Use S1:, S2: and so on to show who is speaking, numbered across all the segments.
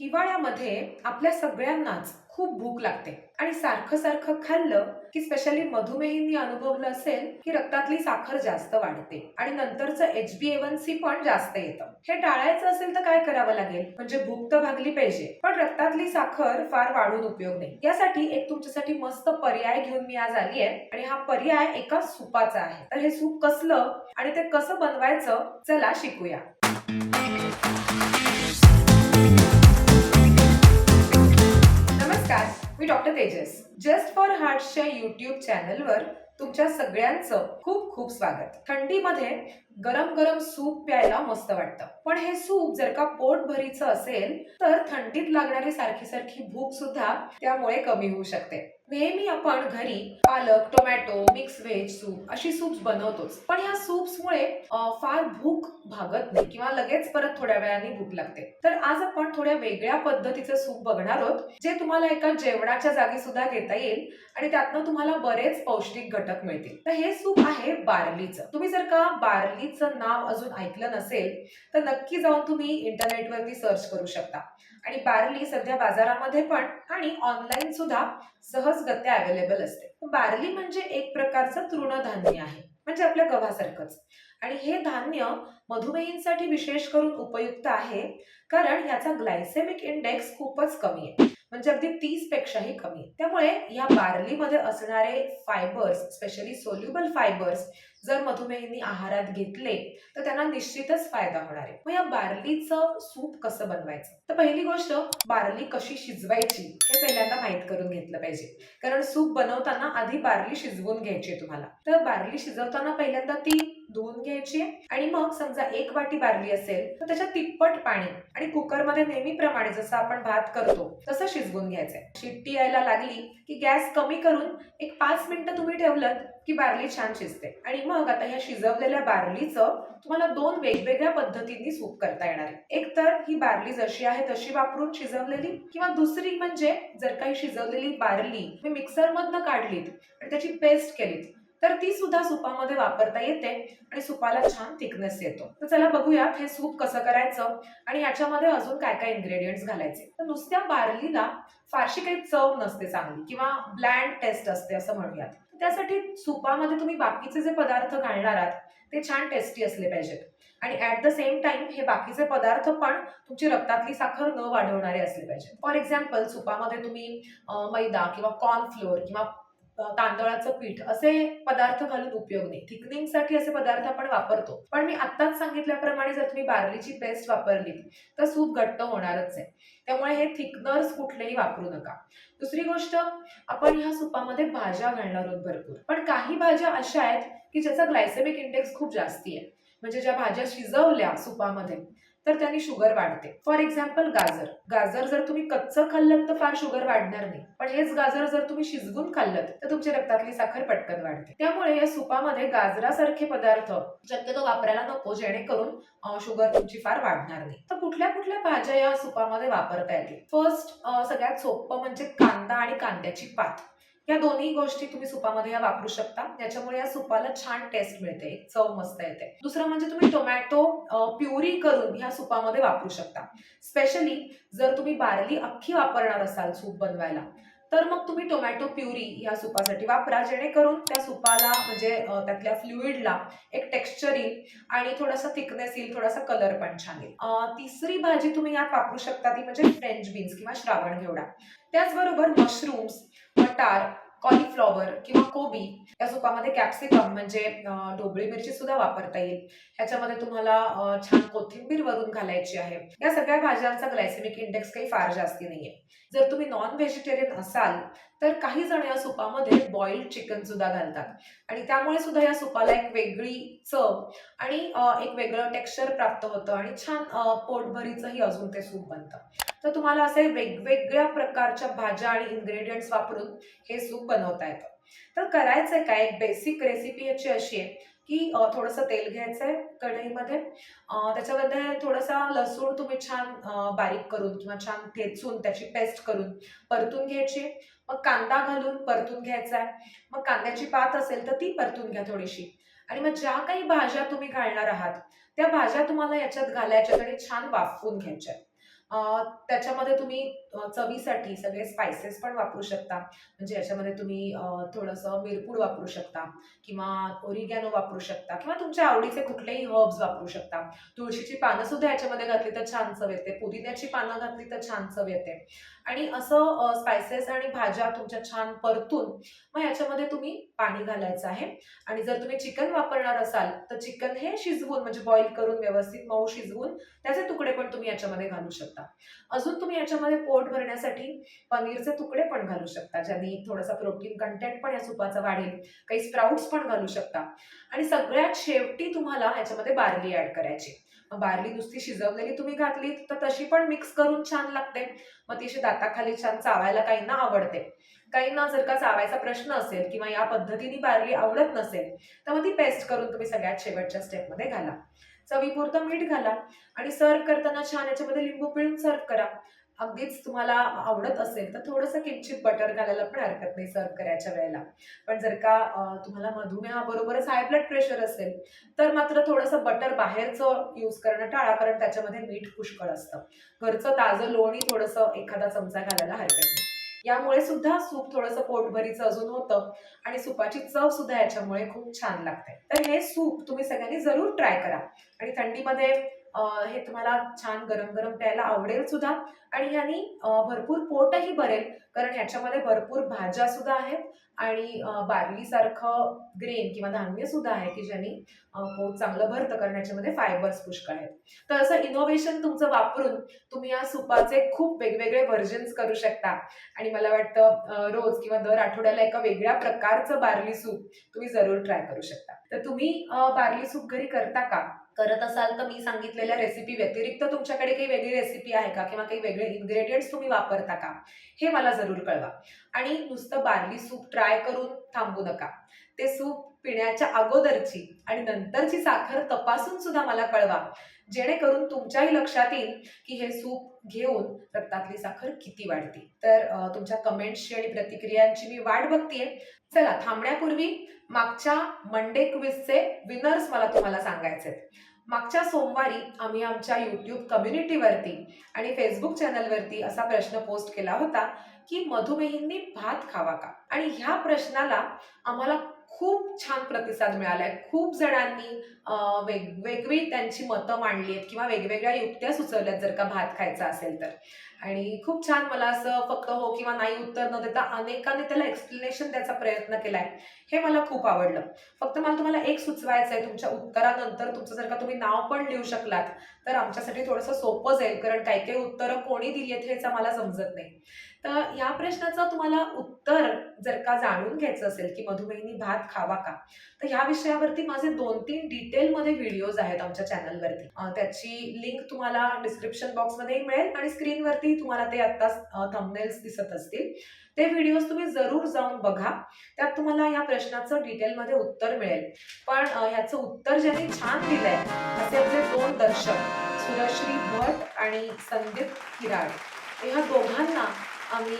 S1: हिवाळ्यामध्ये आपल्या सगळ्यांनाच खूप भूक लागते. आणि सारखं सारखं खाल्लं की स्पेशली मधुमेहींनी अनुभवलं असेल की रक्तातली साखर जास्त वाढते आणि नंतरचं H B A one C पण जास्त येतं. हे टाळायचं असेल तर काय करावं लागेल? म्हणजे भूक तर भागली पाहिजे पण रक्तातली साखर फार वाढून उपयोग नाही. यासाठी एक तुमच्यासाठी मस्त पर्याय घेऊन मी आज आली आहे. आणि हा पर्याय एका सुपाचा आहे. तर हे सूप कसलं आणि ते कसं बनवायचं चला शिकूया. मी डॉक्टर तेजस. जस्ट फॉर हार्टच्या युट्यूब चॅनलवर तुमच्या सगळ्यांचं खूप खूप स्वागत. थंडीमध्ये गरम गरम सूप प्यायला मस्त वाटतं. पण हे सूप जर का पोट भरीचं असेल तर थंडीत लागणारी सारखी सारखी भूक सुद्धा त्यामुळे कमी होऊ शकते. नेहमी आपण घरी पालक टोमॅटो मिक्स व्हेज सूप अशी सूप्स बनवतोच. पण या सूप्समुळे फार भूक भागत नाही किंवा लगेच परत थोड्या वेळाने भूक लागते. तर आज आपण थोड्या वेगळ्या पद्धतीचं सूप बघणार आहोत जे तुम्हाला एका जेवणाच्या जागी सुद्धा घेता येईल आणि त्यातनं तुम्हाला बरेच पौष्टिक घटक मिळतील. तर हे सूप आहे बार्लीचं. तुम्ही जर का बार्लीचं नाव अजून ऐकलं नसेल तर नक्की जाऊन तुम्ही इंटरनेटवरती सर्च करू शकता. आणि बार्ली सध्या बाजारामध्ये पण आणि ऑनलाईन सुद्धा सहज सहजगत्या अवेलेबल असते. बार्ली म्हणजे एक प्रकारचं तृणधान्य आहे. म्हणजे आपल्या गव्हासारखंच. आणि हे धान्य मधुमेहींसाठी विशेष करून उपयुक्त आहे. कारण याचा ग्लायसेमिक इंडेक्स खूपच कमी आहे. म्हणजे अगदी तीस पेक्षाही कमी आहे. त्यामुळे या बार्लीमध्ये असणारे फायबर्स स्पेशली सोल्युबल फायबर्स जर मधुमेहींनी आहारात घेतले तर त्यांना निश्चितच फायदा होणार आहे. मग या बार्लीचं सूप कसं बनवायचं? तर पहिली गोष्ट बार्ली कशी शिजवायची हे पहिल्यांदा माहीत करून घेतलं पाहिजे. कारण सूप बनवताना आधी बार्ली शिजवून घ्यायची आहे तुम्हाला. तर बार्ली शिजवताना पहिल्यांदा ती धुवून घ्यायची आहे. आणि मग समजा एक वाटी बार्ली असेल तर त्याच्या तिप्पट पाणी आणि कुकरमध्ये नेहमीप्रमाणे जसं आपण भात करतो तसं शिजवून घ्यायचंय शिट्टी यायला लागली की गॅस कमी करून एक पाच मिनिटं तुम्ही ठेवलं की बार्ली छान शिजते. आणि मग आता ह्या शिजवलेल्या बार्लीचं तुम्हाला दोन वेगवेगळ्या पद्धतींनी सूप करता येणार आहे. एक तर ही बार्ली जशी आहे तशी वापरून शिजवलेली किंवा दुसरी म्हणजे जर काही शिजवलेली बार्ली मी मिक्सर मधनं काढलीत आणि त्याची पेस्ट केलीत तर ती सुद्धा सुपामध्ये वापरता येते आणि सुपाला छान थिकनेस येतो. तर चला बघूयात हे सूप कसं करायचं आणि याच्यामध्ये अजून काय काय इन्ग्रेडियंट्स घालायचे. तर नुसत्या बार्लीला फारशी काही चव नसते चांगली किंवा ब्लँड टेस्ट असते असं म्हणूयात. त्यासाठी सुपामध्ये तुम्ही बाकीचे जे पदार्थ घालणार आहात ते छान टेस्टी असले पाहिजेत. आणि ऍट द सेम टाइम हे बाकीचे पदार्थ पण तुमची रक्तातली साखर न वाढवणारे असले पाहिजे फॉर एक्झाम्पल सुपामध्ये तुम्ही मैदा किंवा कॉर्नफ्लोअर किंवा तांदळाचं पीठ असे पदार्थ घालून उपयोग नाही. थिकनिंगसाठी असे पदार्थ आपण वापरतो. पण मी आत्ताच सांगितल्याप्रमाणे जर तुम्ही बार्लीची पेस्ट वापरली तर सूप घट्ट होणारच आहे. त्यामुळे हे थिकनर्स कुठलेही वापरू नका. दुसरी गोष्ट आपण ह्या सुपामध्ये भाज्या घालणार आहोत भरपूर. पण काही भाज्या अशा आहेत की ज्याचा ग्लायसेमिक इंडेक्स खूप जास्ती आहे. म्हणजे ज्या भाज्या शिजवल्या सुपामध्ये तर त्यांनी शुगर वाढते. फॉर एक्झाम्पल गाजर. गाजर जर तुम्ही कच्चं खाल्लं तर फार शुगर वाढणार नाही. पण हेच गाजर जर तुम्ही शिजवून खाल्लं तर तुमच्या रक्तातली साखर पटकन वाढते. त्यामुळे या सुपामध्ये गाजरासारखे पदार्थ शक्यतो वापरायला नको जेणेकरून शुगर तुमची फार वाढणार नाही. तर कुठल्या कुठल्या भाज्या या सुपामध्ये वापरता येतील? फर्स्ट सगळ्यात सोपं म्हणजे कांदा आणि कांद्याची पात. या दोन्ही गोष्टी तुम्ही सुपामध्ये या वापरू शकता. याच्यामुळे या सुपाला छान टेस्ट मिळते. चव मस्त येते. दुसरं म्हणजे तुम्ही टोमॅटो प्युरी करून ह्या सुपामध्ये वापरू शकता. स्पेशली जर तुम्ही बार्ली अख्खी वापरणार असाल सूप बनवायला तर मग तुम्ही टोमॅटो प्युरी ह्या सुपासाठी वापरा जेणेकरून त्या सुपाला म्हणजे त्यातल्या फ्लुइडला एक टेक्स्चर येईल आणि थोडासा थिकनेस येईल थोडासा कलर पण छान येईल. तिसरी भाजी तुम्ही यात वापरू शकता ती म्हणजे फ्रेंच बीन्स किंवा श्रावण घेवडा. त्याचबरोबर मशरूम्स मटार कॉलीफ्लॉवर किंवा कोबी या सुपामध्ये कॅप्सिकम म्हणजे ढोबळी मिरची सुद्धा वापरता येईल. ह्याच्यामध्ये तुम्हाला छान कोथिंबीर वरून घालायची आहे. या सगळ्या भाज्यांचा ग्लायसेमिक इंडेक्स काही फार जास्ती नाहीये. जर तुम्ही नॉन व्हेजिटेरियन असाल तर काही जण या सुपामध्ये बॉइल्ड चिकन सुद्धा घालतात. आणि त्यामुळे सुद्धा या सुपाला एक वेगळी चव आणि एक वेगळं टेक्स्चर प्राप्त होतं आणि छान पोटभरीचंही अजून ते सूप बनतं. तर तुम्हाला असे वेगवेगळ्या प्रकारच्या भाज्या आणि इन्ग्रेडियंट्स वापरून हे सूप बनवता येतं. तर करायचंय काय? एक बेसिक रेसिपी याची अशी आहे की थोडंसं तेल घ्यायचंय कढईमध्ये. त्याच्यामध्ये थोडासा लसूण तुम्ही छान बारीक करून किंवा छान ठेचून त्याची पेस्ट करून परतून घ्यायची. मग कांदा घालून परतून घ्यायचा आहे. मग कांद्याची पात असेल तर ती परतून घ्या थोडीशी. आणि मग ज्या काही भाज्या तुम्ही घालणार आहात त्या भाज्या तुम्हाला याच्यात घालायच्यात आणि छान वाफवून घ्यायच्या त्याच्यामध्ये तुम्ही चवीसाठी सगळे स्पायसेस पण वापरू शकता. म्हणजे याच्यामध्ये तुम्ही थोडंसं मिरपूड वापरू शकता किंवा ओरिगॅनो वापरू शकता किंवा तुमच्या आवडीचे कुठलेही हर्ब्स वापरू शकता. तुळशीची पानं सुद्धा याच्यामध्ये घातली तर छान चव येते. पुदिन्याची पानं घातली तर छान चव येते. आणि असं स्पायसेस आणि भाज्या तुमच्या छान परतून मग याच्यामध्ये तुम्ही पाणी घालायचं आहे. आणि जर तुम्ही चिकन वापरणार असाल तर चिकन हे शिजवून म्हणजे बॉईल करून व्यवस्थित मऊ शिजवून त्याचे तुकडे पण तुम्ही याच्यामध्ये घालू शकता. अजून तुम्ही याच्यामध्ये पोट भरण्यासाठी पनीरचे तुकडे पण घालू शकता ज्यांनी थोडासा प्रोटीन कंटेंट पण या सुपाचा वाढेल. काही स्प्राउट्स पण घालू शकता. आणि सगळ्यात शेवटी तुम्हाला याच्यामध्ये बार्ली ऍड करायची. मग बार्ली नुसती शिजवलेली तुम्ही घातली तर तशी पण मिक्स करून छान लागते. मग ती दाताखाली छान चावायला काहींना आवडते. काहींना जर का चावायचा प्रश्न असेल किंवा या पद्धतीने बार्ली आवडत नसेल तर मग ती पेस्ट करून तुम्ही सगळ्यात शेवटच्या स्टेपमध्ये घाला. चवीपुरतं मीठ घाला आणि सर्व करताना छान याच्यामध्ये लिंबू पिळून सर्व करा. अगदीच तुम्हाला आवडत असेल तर थोडंसं किंचित बटर घालायला पण हरकत नाही सर्व करायच्या वेळेला. पण जर का तुम्हाला मधुमेहाबरोबरच हाय ब्लड प्रेशर असेल तर मात्र थोडंसं बटर बाहेरचं यूज करणं टाळा कारण त्याच्यामध्ये मीठ पुष्कळ असतं. घरचं ताजं लोणी थोडंसं एखादा चमचा घालायला हरकत नाही. यामुळे सुद्धा सूप थोडंसं पोटभरीचं अजून होतं आणि सुपाची चव सुद्धा याच्यामुळे खूप छान लागते. तर हे सूप तुम्ही सगळ्यांनी जरूर ट्राय करा. आणि थंडीमध्ये हे तुम्हाला छान गरम गरम प्यायला आवडेल सुद्धा. आणि ह्यानी भरपूर पोटही भरेल कारण ह्याच्यामध्ये भरपूर भाज्या सुद्धा आहेत. आणि अं, बार्लीसारखं ग्रेन किंवा धान्य सुद्धा आहे की ज्यांनी पोट चांगलं भरतं कारण याच्यामध्ये फायबर्स पुष्कळ आहेत. तर असं इनोव्हेशन तुमचं वापरून तुम्ही या सुपाचे खूप वेगवेगळे व्हर्जन्स करू शकता. आणि मला वाटतं रोज किंवा दर आठवड्याला एका वेगळ्या प्रकारचं बार्ली सूप तुम्ही जरूर ट्राय करू शकता. तर तुम्ही बार्ली सूप घरी करता का? करत असाल तर मी सांगितलेल्या रेसिपी व्यतिरिक्त तुमच्याकडे काही वेगळी रेसिपी आहे का? किंवा काही वेगळे इन्ग्रेडियंट्स तुम्ही वापरता का? हे मला जरूर कळवा. आणि नुसतं बार्ली सूप ट्राय करून थांबू नका. ते सूप पिण्याच्या अगोदरची आणि नंतरची साखर तपासून सुद्धा मला कळवा. जेणेकरून तुमच्याही लक्षात येईल की हे सूप घेऊन रक्तातली साखर किती वाढते. तर तुमच्या कमेंट्सची आणि प्रतिक्रियांची मी वाट बघतीये. चला थांबण्यापूर्वी मागच्या मंडे क्विजचे विनर्स मला तुम्हाला सांगायचे मागच्या सोमवारी आम्ही आमच्या युट्यूब कम्युनिटीवरती आणि फेसबुक चॅनलवरती असा प्रश्न पोस्ट केला होता की मधुमेहींनी भात खावा का? आणि ह्या प्रश्नाला आम्हाला खूप छान प्रतिसाद मिळालाय. खूप जणांनी वेगवेगळी त्यांची मतं मांडली आहेत किंवा वेगवेगळ्या युक्त्या सुचवल्यात जर का भात खायचा असेल तर. आणि खूप छान मला असं फक्त हो किंवा नाही उत्तर न देता अनेकांनी त्याला एक्सप्लेनेशन द्यायचा प्रयत्न केलाय. हे मला खूप आवडलं. फक्त मला तुम्हाला एक सुचवायचं आहे तुमच्या उत्तरानंतर तुमचं जर का तुम्ही नाव पण लिहू शकलात तर आमच्यासाठी थोडंसं सोपं जाईल कारण काही काही उत्तरं कोणी दिली आहेत हेच आम्हाला समजत नाही. तर ह्या प्रश्नाचं तुम्हाला उत्तर जर का जाणून घ्यायचं असेल की मधुमेहिनी भात खावा का? तर ह्या विषयावरती माझे दोन तीन डिटेलमध्ये व्हिडिओज आहेत आमच्या चॅनलवरती त्याची लिंक तुम्हाला डिस्क्रिप्शन बॉक्समध्येही मिळेल आणि स्क्रीनवरती तुम्हाला ते आता थंबनेल्स दिसत असतील. ते व्हिडिओज तुम्ही जरूर जाऊन बघा. त्यात तुम्हाला या प्रश्नाचं डिटेलमध्ये उत्तर मिळेल. पण ह्याचं उत्तर ज्यांनी छान दिलंय असे आपले दोन दर्शक सुरश्री भट आणि संदीप किराड. ह्या दोघांना आम्ही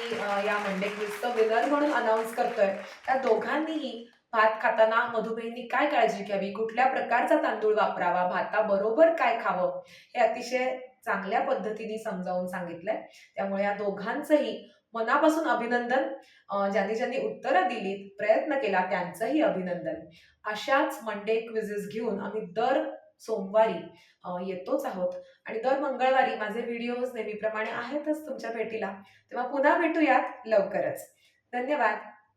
S1: या मंडे क्विजचं विनर म्हणून अनाऊन्स करतोय. त्या दोघांनीही भात खाताना मधुमेहींनी काय काळजी घ्यावी? कुठल्या प्रकारचा तांदूळ वापरावा? भाताबरोबर काय खावं? हे अतिशय चांगल्या पद्धतीने समजावून सांगितलंय. त्यामुळे या दोघांचंही मनापासून अभिनंदन. ज्यांनी ज्यांनी उत्तरं दिलीत प्रयत्न केला त्यांचंही अभिनंदन. अशाच मंडे क्विजेस घेऊन आम्ही दर सोमवारी येतोच आहोत. आणि दर मंगळवारी माझे व्हिडिओज नेहमीप्रमाणे आहेतच तुमच्या भेटीला. तेव्हा पुन्हा भेटूयात लवकरच. धन्यवाद.